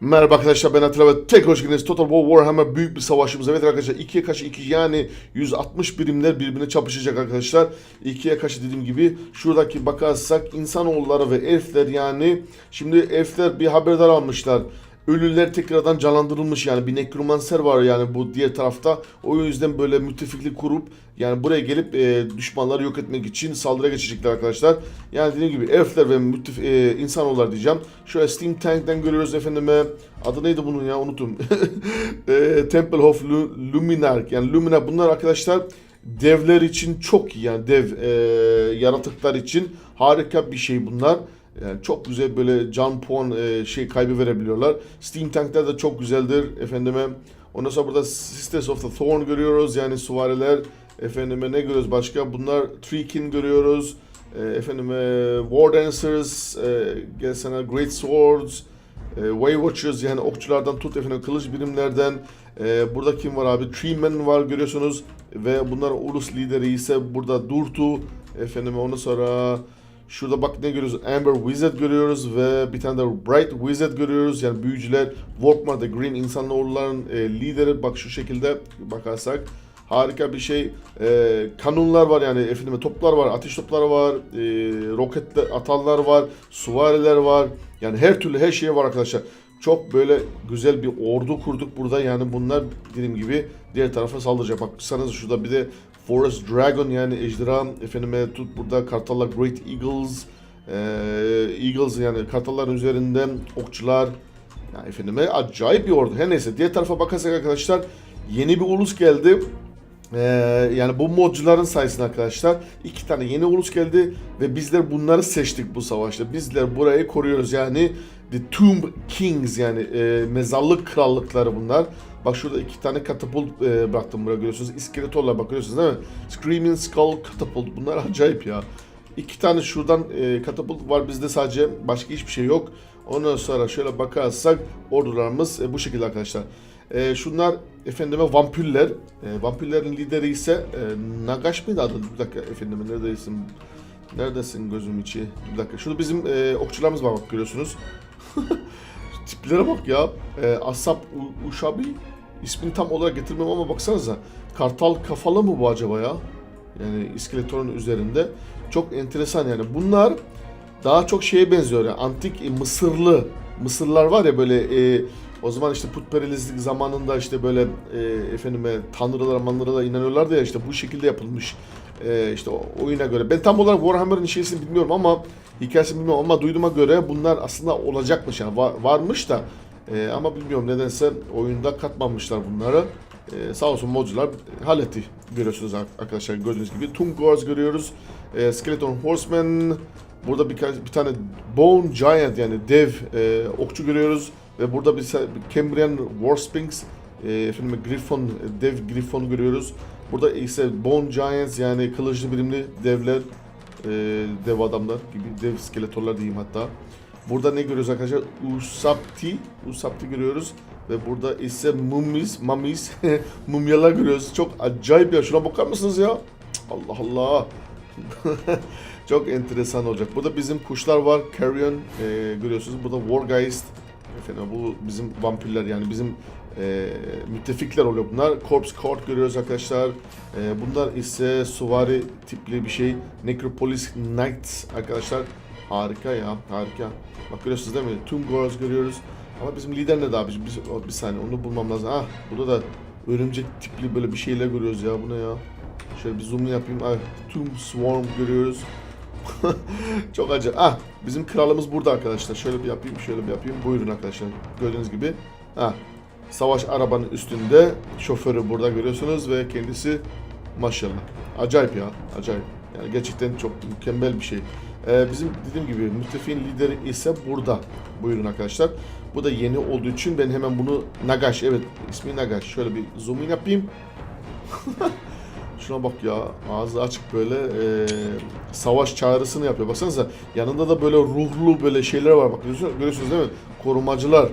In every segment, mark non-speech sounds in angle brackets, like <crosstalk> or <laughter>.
Merhaba arkadaşlar ben Atilla ve tek hoş geldiniz. Total War Warhammer büyük bir savaşımız. Evet arkadaşlar ikiye karşı iki yani 160 birimler birbirine çapışacak arkadaşlar. İkiye karşı dediğim gibi şuradaki bakarsak insanoğulları ve elfler yani şimdi elfler bir haberdar almışlar. Ölüler tekrardan canlandırılmış yani bir nekromanser var yani bu diğer tarafta. O yüzden böyle müttefiklik kurup yani buraya gelip e, düşmanları yok etmek için saldırıya geçecekler arkadaşlar. Yani dediğim gibi elfler ve müttef e, insanoğullar diyeceğim. Şöyle Steam Tank'ten görüyoruz efendime. Adı neydi bunun ya unuttum. <laughs> e, Temple of Lu- Luminark yani Luminar bunlar arkadaşlar devler için çok iyi yani dev e, yaratıklar için harika bir şey bunlar. Yani çok güzel böyle can puan e, şey kaybı verebiliyorlar. Steam Tank'ler de çok güzeldir efendime. Ondan sonra burada Sisters of the Thorn görüyoruz yani süvariler. Efendime ne görüyoruz başka? Bunlar Treekin görüyoruz. E, efendime War Dancers, e, gelsene Great Swords, e, Way Watchers yani okçulardan tut efendim kılıç birimlerden. E, burada kim var abi? Treeman var görüyorsunuz. Ve bunların ulus lideri ise burada Durtu. Efendim ondan sonra Şurada bak ne görüyoruz? Amber Wizard görüyoruz ve bir tane de Bright Wizard görüyoruz. Yani büyücüler, Volkmar the Green insanoğulların e, lideri. Bak şu şekilde bakarsak harika bir şey. E, kanunlar var yani efendime toplar var, ateş topları var, e, roketler, atarlar var, suvariler var. Yani her türlü her şey var arkadaşlar. Çok böyle güzel bir ordu kurduk burada. Yani bunlar dediğim gibi diğer tarafa saldıracak. Baksanız şurada bir de Forest Dragon yani ejderha efendime tut burada kartallar Great Eagles eee, Eagles yani kartalların üzerinden okçular ya efendime acayip bir ordu. Her neyse diğer tarafa bakarsak arkadaşlar yeni bir ulus geldi. Eee, yani bu modcuların sayesinde arkadaşlar iki tane yeni ulus geldi ve bizler bunları seçtik bu savaşta. Bizler burayı koruyoruz yani The Tomb Kings yani eee, mezarlık krallıkları bunlar. Bak şurada iki tane katapult eee, bıraktım buraya görüyorsunuz. İskeletorlar bak görüyorsunuz değil mi? Screaming Skull katapult bunlar acayip ya. İki tane şuradan eee, katapult var bizde sadece başka hiçbir şey yok. Ondan sonra şöyle bakarsak ordularımız e, bu şekilde arkadaşlar. E, şunlar efendime vampirler. E, vampirlerin lideri ise e, Nagash mıydı adı? Bir dakika efendime neredesin? Neredesin gözüm içi? Bir dakika. Şurada bizim e, okçularımız var bak görüyorsunuz. <laughs> Tiplere bak ya. E, Asap Uşabi. İsmini tam olarak getirmem ama baksanıza. Kartal kafalı mı bu acaba ya? Yani iskeletorun üzerinde. Çok enteresan yani. Bunlar daha çok şeye benziyor ya. Antik e, Mısırlı Mısırlar var ya böyle e, o zaman işte putperestlik zamanında işte böyle e, efendime tanrılara manrılara inanıyorlardı ya işte bu şekilde yapılmış e, işte oyuna göre. Ben tam olarak Warhammer'ın şeysini bilmiyorum ama hikayesini bilmiyorum ama duyduğuma göre bunlar aslında olacakmış yani var- varmış da e, ama bilmiyorum nedense oyunda katmamışlar bunları. E, sağ olsun modcular halletti görüyorsunuz ar- arkadaşlar gördüğünüz gibi. Tungors görüyoruz. E, Skeleton Horseman. Burada birkaç bir tane Bone Giant yani dev e, okçu görüyoruz. Ve burada bir, Cambrian War Sphinx. E, efendim Griffon, dev Griffon görüyoruz. Burada ise Bone Giants yani kılıçlı birimli devler. e, dev adamlar gibi dev skeletorlar diyeyim hatta. Burada ne görüyoruz arkadaşlar? Usapti, Usapti görüyoruz. Ve burada ise mummies, mummies, <laughs> mumyalar görüyoruz. Çok acayip ya. Şuna bakar mısınız ya? Allah Allah. <laughs> Çok enteresan olacak. Burada bizim kuşlar var. Carrion e, görüyorsunuz. Burada Wargeist. Efendim bu bizim vampirler yani bizim e, müttefikler oluyor bunlar. Corpse Court görüyoruz arkadaşlar. E, bunlar ise suvari tipli bir şey. Necropolis Knights arkadaşlar. Harika ya harika. Bak görüyorsunuz değil mi? Tungors görüyoruz. Ama bizim lider ne daha? Biz, biz, bir saniye onu bulmam lazım. Ah burada da örümcek tipli böyle bir şeyler görüyoruz ya. Bu ne ya? Şöyle bir zoom yapayım. Ah, Tomb Swarm görüyoruz. <laughs> Çok acayip. Ah bizim kralımız burada arkadaşlar. Şöyle bir yapayım, şöyle bir yapayım. Buyurun arkadaşlar. Gördüğünüz gibi. Ah savaş arabanın üstünde. Şoförü burada görüyorsunuz ve kendisi maşallah. Acayip ya. Acayip. Yani gerçekten çok mükemmel bir şey. Ee, bizim dediğim gibi müttefiğin lideri ise burada. Buyurun arkadaşlar. Bu da yeni olduğu için ben hemen bunu Nagash evet ismi Nagash. Şöyle bir zoom in yapayım. <laughs> Şuna bak ya ağzı açık böyle eee, savaş çağrısını yapıyor. Baksanıza yanında da böyle ruhlu böyle şeyler var bak görüyorsunuz, görüyorsunuz değil mi? Korumacılar.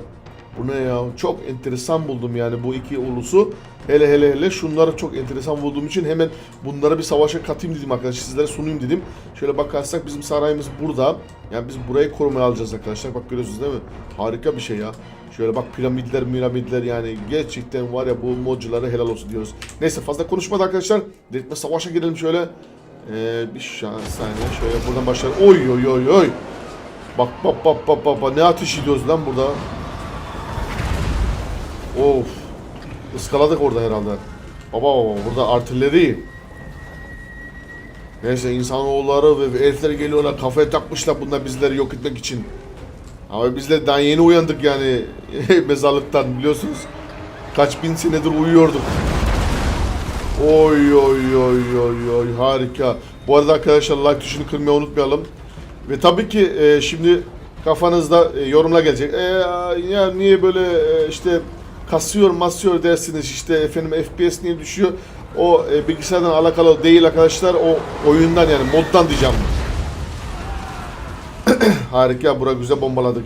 Bu ne ya? Çok enteresan buldum yani bu iki ulusu. Hele hele hele şunları çok enteresan bulduğum için hemen bunlara bir savaşa katayım dedim arkadaşlar. Sizlere sunayım dedim. Şöyle bakarsak bizim sarayımız burada. Yani biz burayı korumaya alacağız arkadaşlar. Bak görüyorsunuz değil mi? Harika bir şey ya. Şöyle bak piramitler, miramidler yani gerçekten var ya bu modculara helal olsun diyoruz. Neyse fazla konuşmadı arkadaşlar. Direktme savaşa girelim şöyle. Ee, bir saniye şöyle buradan başlayalım. Oy oy oy oy. Bak bak bak bak bak ne ateş ediyoruz lan burada. Of. Iskaladık orada herhalde. Baba baba burada artilleri. Neyse insanoğulları ve elfler geliyorlar kafaya takmışlar bunlar bizleri yok etmek için. Ama biz de daha yeni uyandık yani <laughs> mezarlıktan biliyorsunuz. Kaç bin senedir uyuyorduk. Oy oy oy oy oy harika. Bu arada arkadaşlar like tuşunu kırmayı unutmayalım. Ve tabii ki e, şimdi kafanızda e, yorumlar gelecek. E, ya niye böyle e, işte kasıyor masıyor dersiniz işte efendim FPS niye düşüyor. O e, bilgisayardan alakalı değil arkadaşlar. O oyundan yani moddan diyeceğim. <clears throat> Harika bura güzel bombaladık.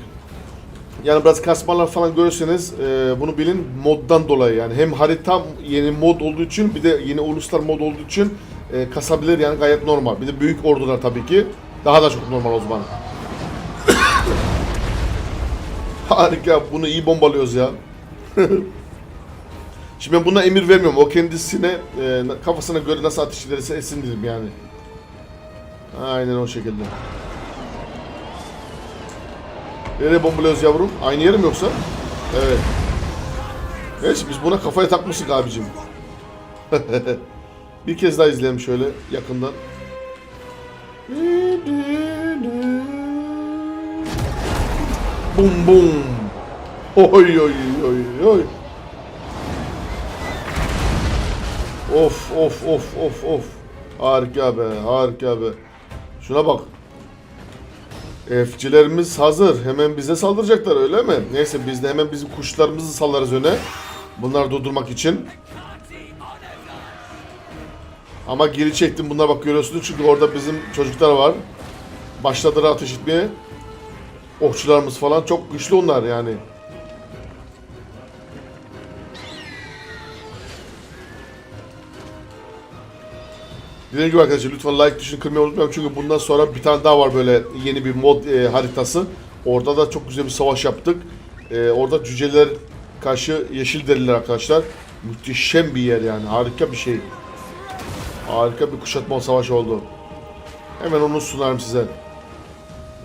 Yani biraz kasmalar falan görürseniz e, bunu bilin moddan dolayı yani hem harita yeni mod olduğu için bir de yeni uluslar mod olduğu için e, kasabilir yani gayet normal. Bir de büyük ordular tabii ki daha da çok normal o zaman. <coughs> Harika bunu iyi bombalıyoruz ya. <laughs> Şimdi ben buna emir vermiyorum. O kendisine e, kafasına göre nasıl ateş ederse etsin dedim yani. Aynen o şekilde. Nereye bombalıyoruz yavrum? Aynı yere mi yoksa? Evet. Evet biz buna kafaya takmıştık abicim. <laughs> bir kez daha izleyelim şöyle yakından. Bum bum. Oy oy oy oy. Of of of of of. Harika be harika be. Şuna bak. F'cilerimiz hazır. Hemen bize saldıracaklar öyle mi? Neyse biz de hemen bizim kuşlarımızı sallarız öne. Bunları durdurmak için. Ama geri çektim bunlar bak görüyorsunuz çünkü orada bizim çocuklar var. Başladılar ateş etmeye. Okçularımız falan çok güçlü onlar yani. Dediğim gibi arkadaşlar lütfen like tuşunu kırmayı unutmayın çünkü bundan sonra bir tane daha var böyle yeni bir mod e, haritası. Orada da çok güzel bir savaş yaptık. E, orada cüceler karşı yeşil deriler arkadaşlar. Muhteşem bir yer yani harika bir şey. Harika bir kuşatma savaşı oldu. Hemen onu sunarım size.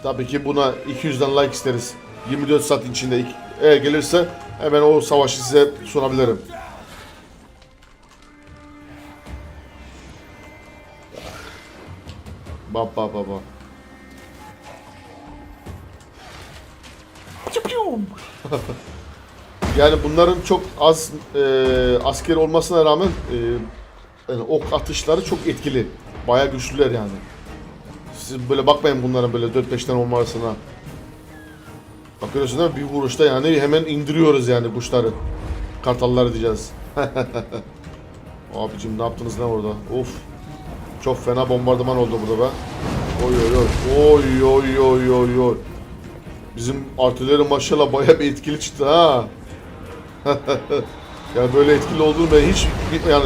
Tabii ki buna 200'den like isteriz. 24 saat içinde eğer gelirse hemen o savaşı size sunabilirim. Bak bak. <laughs> yani bunların çok az e, asker olmasına rağmen e, yani ok atışları çok etkili. Bayağı güçlüler yani. Siz böyle bakmayın bunların böyle 4-5 tane olmasına. Bak görüyorsun değil mi? Bir vuruşta yani hemen indiriyoruz yani kuşları. Kartalları diyeceğiz. <laughs> Abicim ne yaptınız lan orada? Of. Çok fena bombardıman oldu burada be. Oy oy oy. Oy oy oy oy. Bizim artileri maşallah bayağı bir etkili çıktı ha. <laughs> yani böyle etkili olduğunu ben hiç yani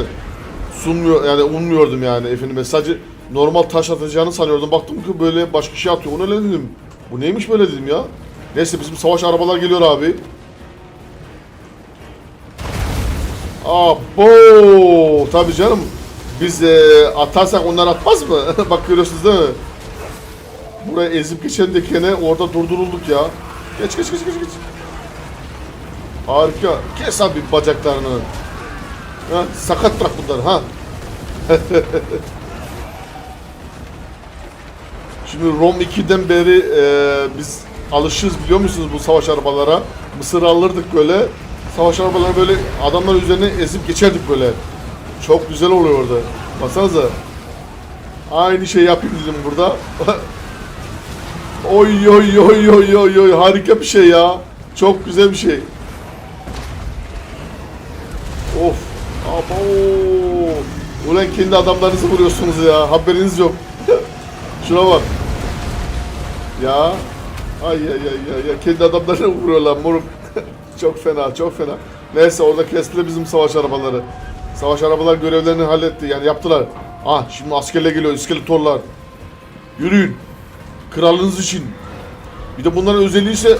sunmuyor yani ummuyordum yani efendim sadece normal taş atacağını sanıyordum. Baktım ki böyle başka şey atıyor. O ne dedim. Bu neymiş böyle dedim ya. Neyse bizim savaş arabalar geliyor abi. Abo tabii canım. Biz e, atarsak onlar atmaz mı? <laughs> Bak görüyorsunuz değil mi? Buraya ezip geçen dekene orada durdurulduk ya. Geç geç geç geç geç. Harika. Kes abi bacaklarını. Ha, sakat bırak bunları ha. <laughs> Şimdi Rom 2'den beri e, biz alışırız biliyor musunuz bu savaş arabalara? Mısır alırdık böyle. Savaş arabaları böyle adamlar üzerine ezip geçerdik böyle. Çok güzel oluyor orada. Baksanıza. Aynı şey yapayım dedim burada. <laughs> oy oy oy oy oy oy harika bir şey ya. Çok güzel bir şey. Of. Abo. Ulan kendi adamlarınızı vuruyorsunuz ya. Haberiniz yok. <laughs> Şuna bak. Ya. Ay ay ay ay. Kendi adamlarını vuruyorlar moruk. <laughs> çok fena, çok fena. Neyse orada kestiler bizim savaş arabaları. Savaş arabalar görevlerini halletti. Yani yaptılar. Ah şimdi askerle geliyor iskeletorlar. Yürüyün. Kralınız için. Bir de bunların özelliği ise e,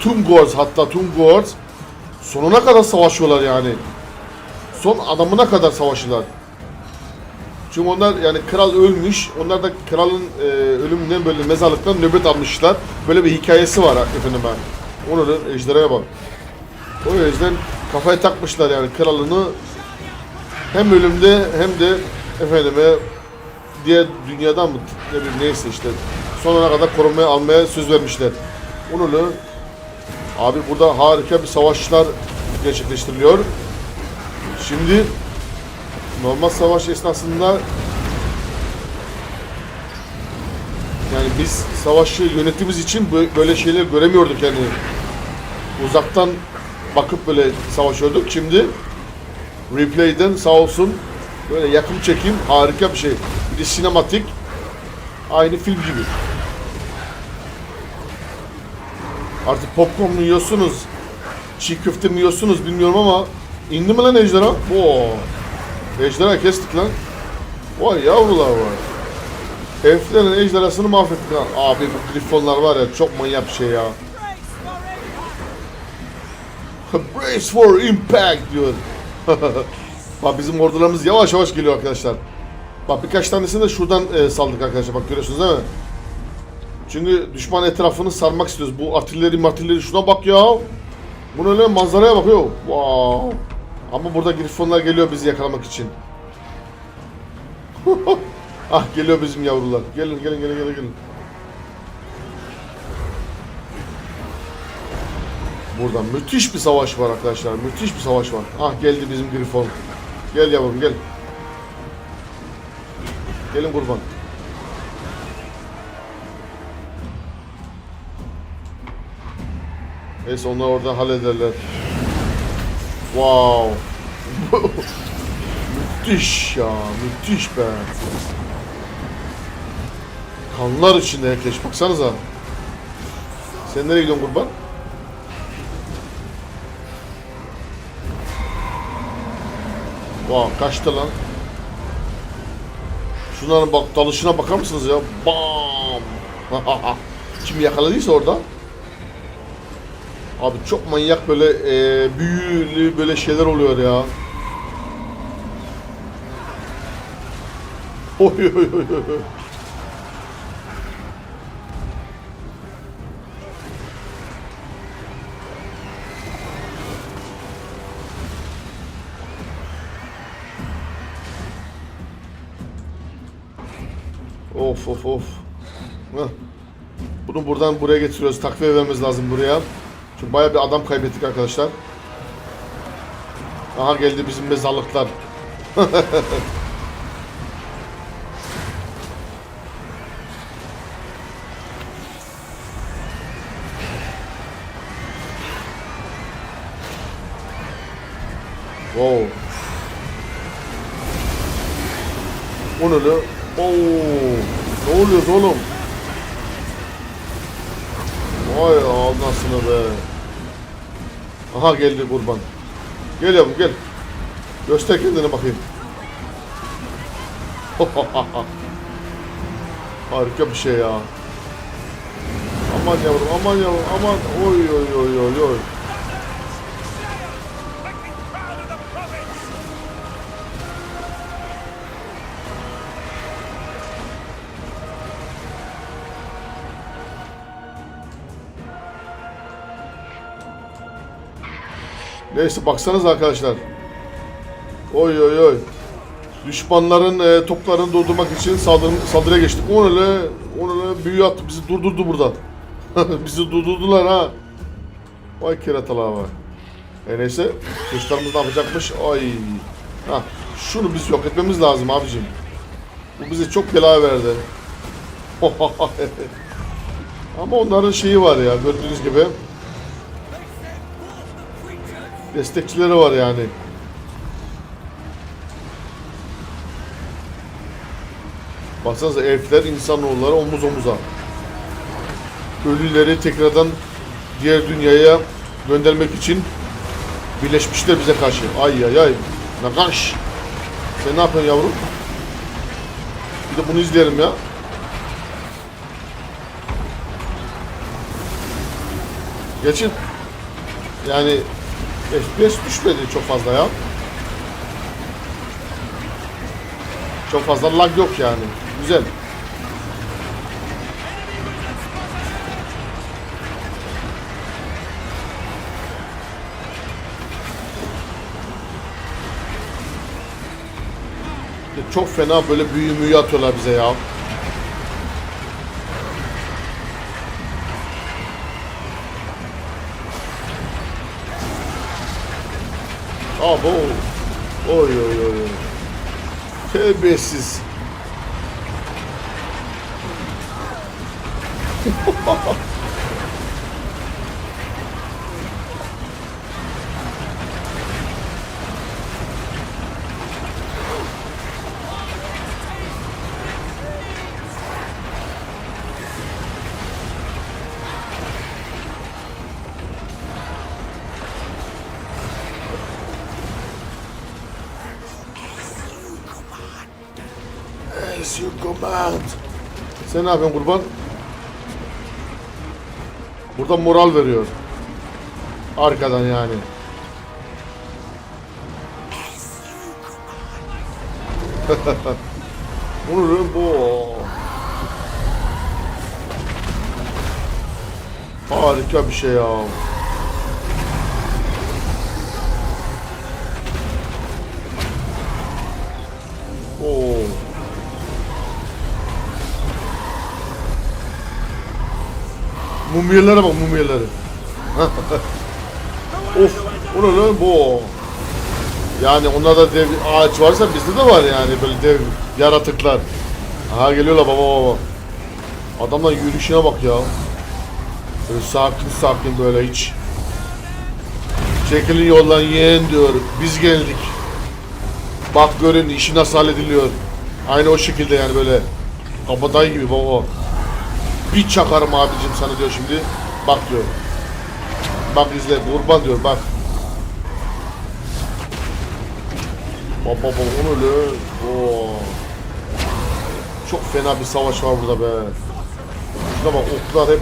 Tungors hatta Tungors sonuna kadar savaşıyorlar yani. Son adamına kadar savaşırlar. Çünkü onlar yani kral ölmüş. Onlar da kralın e, ölümünden böyle mezarlıktan nöbet almışlar. Böyle bir hikayesi var efendim ben. Da ejderhaya bak. O yüzden kafaya takmışlar yani kralını hem ölümde hem de efendime diğer dünyadan mı ne bileyim neyse işte sonuna kadar korumaya almaya söz vermişler. Onu da abi burada harika bir savaşlar gerçekleştiriliyor. Şimdi normal savaş esnasında yani biz savaşı yönettiğimiz için bö- böyle şeyler göremiyorduk yani uzaktan bakıp böyle savaşıyorduk. Şimdi replay'den sağ olsun böyle yakın çekim harika bir şey. Bir de sinematik aynı film gibi. Artık popcorn mu yiyorsunuz? Çiğ köfte mi yiyorsunuz bilmiyorum ama indi mi lan ejderha? Oo. Ejderha kestik lan. Vay yavrular var. Heriflerin ejderhasını mahvettik lan. Abi bu grifonlar var ya çok manyak bir şey ya. <laughs> Brace for impact diyor. <laughs> Bak bizim ordularımız yavaş yavaş geliyor arkadaşlar. Bak birkaç tanesini de şuradan e, saldık arkadaşlar. Bak görüyorsunuz değil mi? Çünkü düşman etrafını sarmak istiyoruz. Bu artilleri martilleri şuna bak ya. Bunu öyle manzaraya bakıyor. Wow. Ama burada grifonlar geliyor bizi yakalamak için. <laughs> ah geliyor bizim yavrular. Gelin gelin gelin gelin gelin. Burada müthiş bir savaş var arkadaşlar. Müthiş bir savaş var. Ah geldi bizim grifon. Gel yavrum gel. Gelin kurban. Neyse onlar orada hallederler. Wow. <laughs> müthiş ya. Müthiş be. Kanlar içinde herkes. Baksanıza. Sen nereye gidiyorsun kurban? Wow, kaçtı lan. Şunların bak dalışına bakar mısınız ya? Bam! <laughs> Kim yakaladıysa orada. Abi çok manyak böyle e, büyülü böyle şeyler oluyor ya. Oy oy oy oy. Of of of. Heh. Bunu buradan buraya getiriyoruz. Takviye vermemiz lazım buraya. Çünkü bayağı bir adam kaybettik arkadaşlar. Aha geldi bizim mezarlıklar. <laughs> wow. O ne lan? Oo. Ne oluyor oğlum? Vay anasını be. Aha geldi kurban. Gel yavrum gel. Göster kendine bakayım. <laughs> Harika bir şey ya. Aman yavrum aman yavrum aman. Oy oy oy oy oy. Neyse baksanız arkadaşlar. Oy oy oy. Düşmanların e, toplarını durdurmak için saldırı, saldırıya geçtik. O öyle, o öyle büyü attı. Bizi durdurdu burada. <laughs> Bizi durdurdular ha. Vay keratalar var. E neyse. Kuşlarımız ne yapacakmış? Ay. Ha, şunu biz yok etmemiz lazım abicim. Bu bize çok bela verdi. <laughs> Ama onların şeyi var ya gördüğünüz gibi. Destekçileri var yani. Baksanıza elfler insanoğulları omuz omuza. Ölüleri tekrardan diğer dünyaya göndermek için birleşmişler bize karşı. Ay ay ay. Nakaş. Sen ne yapıyorsun yavrum? Bir de bunu izleyelim ya. Geçin. Yani FPS düşmedi çok fazla ya. Çok fazla lag yok yani. Güzel. Çok fena böyle büyü müyü atıyorlar bize ya. Abo. Oy oy oy. oy. <laughs> You command. Sen ne yapıyorsun kurban? Burada moral veriyor. Arkadan yani. <laughs> Bunu bu. Harika bir şey ya. Mumyalara bak mumyalara. <laughs> of, o ne lan bu? Yani onlarda dev ağaç varsa bizde de var yani böyle dev yaratıklar. Aha geliyorlar baba baba. Adamlar yürüyüşüne bak ya. Böyle sakin sakin böyle hiç. Çekilin yoldan yeğen diyor. Biz geldik. Bak görün işi nasıl hallediliyor. Aynı o şekilde yani böyle. Kabadayı gibi baba. Bir çakarım abicim sana diyor şimdi. Bak diyor. Bak izle kurban diyor bak. Baba baba o ne lan? Oo. Çok fena bir savaş var burada be. Şuna bak oklar hep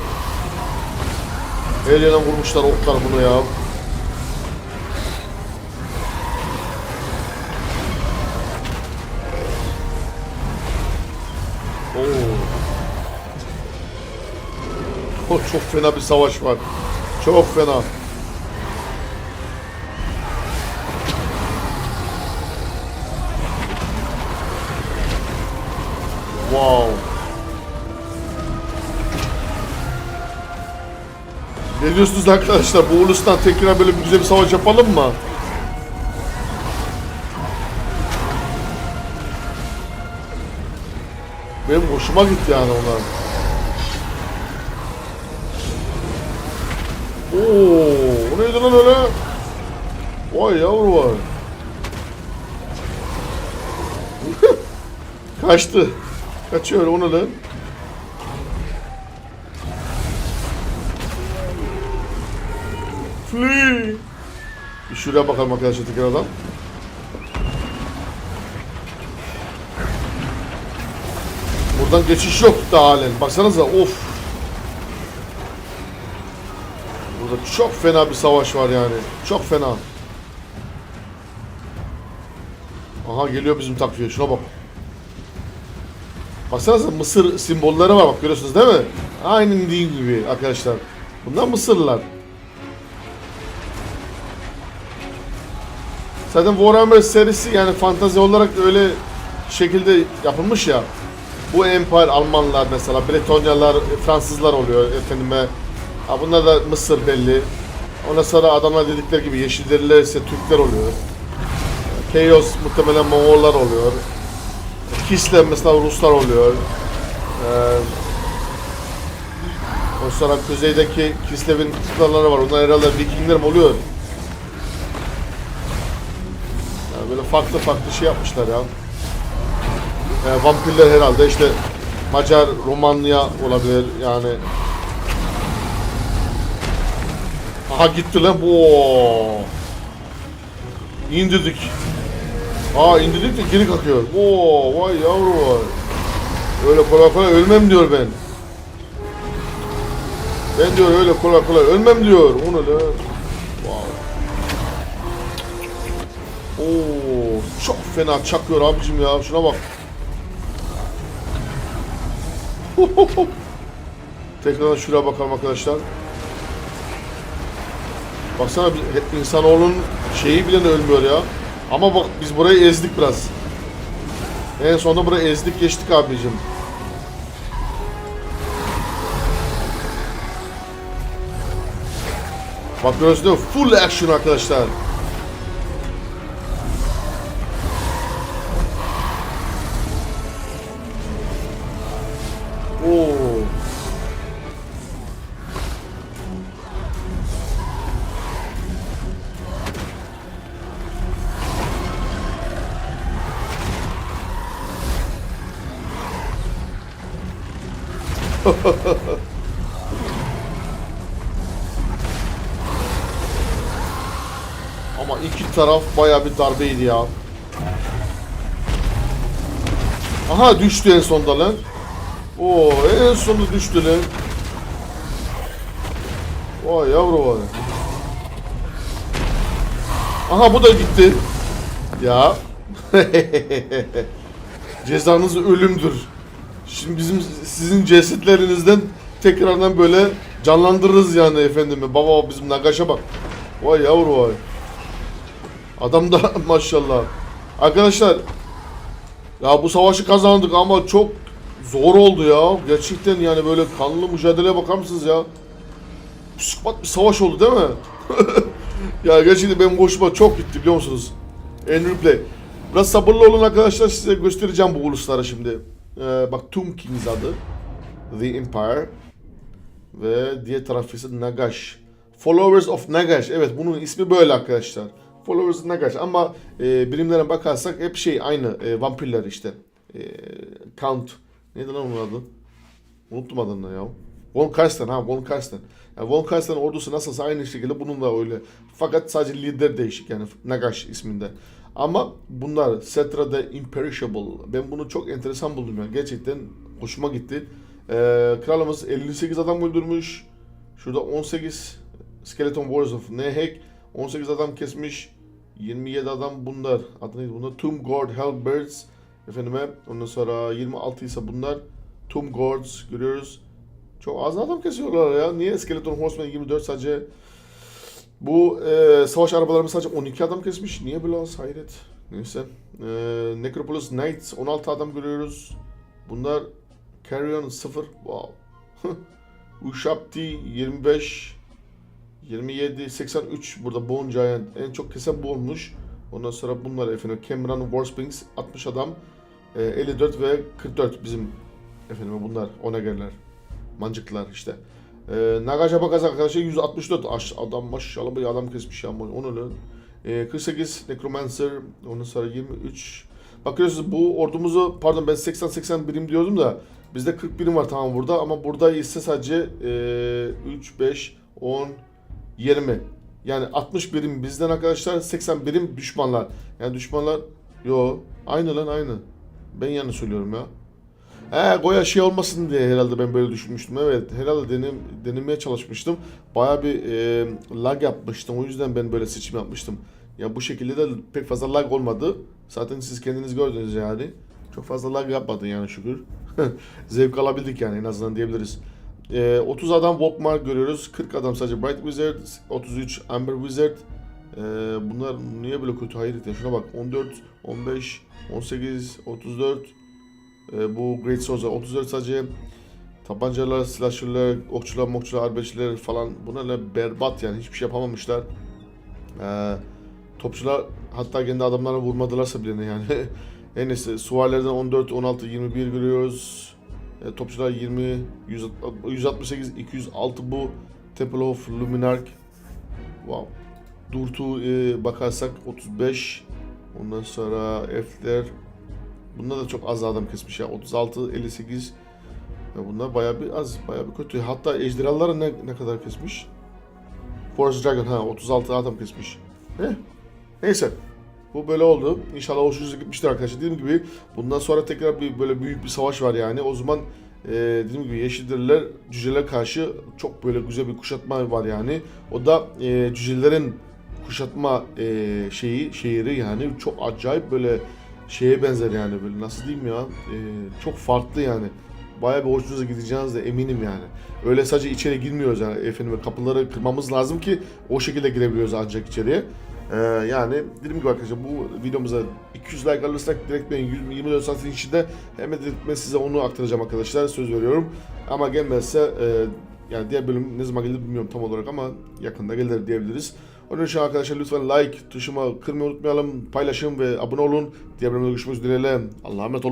El yana vurmuşlar oklar bunu ya. Çok fena bir savaş var. Çok fena. Wow. Ne diyorsunuz arkadaşlar? Bu ulustan tekrar böyle bir güzel bir savaş yapalım mı? Benim hoşuma gitti yani onlar. Oo, o neydi lan öyle? Vay yavru. <laughs> Kaçtı. Kaçıyor onu lan. Flee. Bir şuraya bakalım arkadaşlar tekrardan. Buradan geçiş yok daha halen. Baksanıza of. Burada çok fena bir savaş var yani. Çok fena. Aha geliyor bizim takviye. Şuna bak. Baksanıza Mısır simbolleri var bak görüyorsunuz değil mi? Aynen dediğim gibi arkadaşlar. Bunlar Mısırlılar. Zaten Warhammer serisi yani fantazi olarak öyle şekilde yapılmış ya. Bu Empire Almanlar mesela, Bretonyalar, Fransızlar oluyor efendime. Ha bunlar da Mısır belli. Ondan sonra adamlar dedikleri gibi Yeşilderililer ise Türkler oluyor. Chaos muhtemelen Moğollar oluyor. Kislev mesela Ruslar oluyor. Ee, sonra kuzeydeki Kislev'in kıtaları var. Onlar herhalde Vikingler mi oluyor? Yani böyle farklı farklı şey yapmışlar ya. Ee, vampirler herhalde işte Macar, Romanya olabilir yani. Aha gitti lan. Oo. İndirdik. Aa indirdik de geri kalkıyor. Oo vay yavru vay. Öyle kolay kolay ölmem diyor ben. Ben diyor öyle kolay kolay ölmem diyor. O ne lan? Wow. Oo çok fena çakıyor abicim ya. Şuna bak. <laughs> Tekrar şuraya bakalım arkadaşlar. Baksana bir- insanoğlunun şeyi bile ölmüyor ya. Ama bak biz burayı ezdik biraz. En sonunda burayı ezdik geçtik abicim. Bak mi? Full action arkadaşlar. <laughs> Ama iki taraf baya bir darbeydi ya. Aha düştü en sonda lan. Oo en sonunda düştü lan. Vay yavru vay. Aha bu da gitti. Ya. <laughs> Cezanız ölümdür. Şimdi bizim sizin cesetlerinizden tekrardan böyle canlandırırız yani efendimi. Baba bizim Nagaş'a bak. Vay yavru vay. Adam da <laughs> maşallah. Arkadaşlar ya bu savaşı kazandık ama çok zor oldu ya. Gerçekten yani böyle kanlı mücadeleye bakar mısınız ya? Psikopat bir savaş oldu değil mi? <laughs> ya gerçekten benim hoşuma çok gitti biliyor musunuz? En replay. Biraz sabırlı olun arkadaşlar size göstereceğim bu ulusları şimdi. Ee, bak Tomb Kings adı. The Empire. Ve diğer taraf ise Nagash. Followers of Nagash. Evet bunun ismi böyle arkadaşlar. Followers of Nagash ama e, birimlere bakarsak hep şey aynı. E, vampirler işte. E, Count. Neydi lan onun adı? Unuttum adını ya. Von Karsten ha Von Karsten. Yani Von Karsten ordusu nasılsa aynı şekilde bunun da öyle. Fakat sadece lider değişik yani Nagash isminde. Ama bunlar Setra the Imperishable. Ben bunu çok enteresan buldum yani. Gerçekten hoşuma gitti. Ee, kralımız 58 adam öldürmüş. Şurada 18 Skeleton Wars of Nehek 18 adam kesmiş. 27 adam bunlar. Adı neydi bunlar? Tomb Guard Hellbirds. Efendime ondan sonra 26 ise bunlar. Tomb Guards görüyoruz. Çok az adam kesiyorlar ya. Niye Skeleton Horseman 24 sadece bu e, savaş arabalarımız sadece 12 adam kesmiş. Niye böyle az? Hayret. Neyse. E, Necropolis Knights 16 adam görüyoruz. Bunlar Carrion 0. Wow. <laughs> Ushapti 25. 27, 83 burada Bone Giant en çok kesen bu olmuş. Ondan sonra bunlar efendim Cameron Warsprings 60 adam. E, 54 ve 44 bizim efendim bunlar Onegerler. Mancıklar işte. E, Nagaja Bakaz arkadaşlar 164 Aş, adam maşallah bir adam kesmiş ya onu öyle. E, 48 Necromancer ondan sonra 23 Bakıyorsunuz bu ordumuzu pardon ben 80-80 birim diyordum da bizde 40 birim var tamam burada ama burada ise sadece e, 3, 5, 10, 20. Yani 60 birim bizden arkadaşlar 80 birim düşmanlar. Yani düşmanlar yo aynı lan aynı. Ben yanlış söylüyorum ya. He Goya şey olmasın diye herhalde ben böyle düşünmüştüm. Evet herhalde denem, denemeye çalışmıştım. Baya bir e, lag yapmıştım. O yüzden ben böyle seçim yapmıştım. Ya bu şekilde de pek fazla lag olmadı. Zaten siz kendiniz gördünüz yani. Çok fazla lag yapmadı yani şükür. <laughs> Zevk alabildik yani en azından diyebiliriz. E, 30 adam Volkmar görüyoruz. 40 adam sadece Bright Wizard. 33 Amber Wizard. E, bunlar niye böyle kötü hayret ya. Şuna bak 14, 15, 18, 34, ee, bu Great Swords'lar 34 sadece tabancalar, slasher'lar, okçular, mokçular, arbeçiler falan bunlarla berbat yani hiçbir şey yapamamışlar. Ee, topçular hatta kendi adamlarına vurmadılarsa bile yani. <laughs> en neyse suvarlardan 14, 16, 21 görüyoruz. Ee, topçular 20, 100, 168, 206 bu. Temple of Luminarch. Wow. Durtu e, bakarsak 35. Ondan sonra F'ler Bunda da çok az adam kesmiş ya. 36, 58. Ya bunlar bayağı bir az, bayağı bir kötü. Hatta ejderhaları ne, ne kadar kesmiş? Forest Dragon ha 36 adam kesmiş. Heh. Neyse. Bu böyle oldu. İnşallah hoşunuza gitmiştir arkadaşlar. Dediğim gibi bundan sonra tekrar bir böyle büyük bir savaş var yani. O zaman e, dediğim gibi Yeşilderililer cüceler karşı çok böyle güzel bir kuşatma var yani. O da e, cücelerin kuşatma e, şeyi şehri yani çok acayip böyle şeye benzer yani böyle nasıl diyeyim ya e, çok farklı yani. Bayağı bir hoşunuza gideceğiniz de eminim yani. Öyle sadece içeri girmiyoruz yani efendim kapıları kırmamız lazım ki o şekilde girebiliyoruz ancak içeriye. Ee, yani dediğim gibi arkadaşlar bu videomuza 200 like alırsak direkt ben 24 saatin içinde hemen ben size onu aktaracağım arkadaşlar söz veriyorum. Ama gelmezse e, yani diğer bölüm ne zaman gelir bilmiyorum tam olarak ama yakında gelir diyebiliriz. Onun için arkadaşlar lütfen like tuşuma kırmayı unutmayalım, paylaşın ve abone olun. Diğer bölümde görüşmek üzere. Allah'a emanet olun.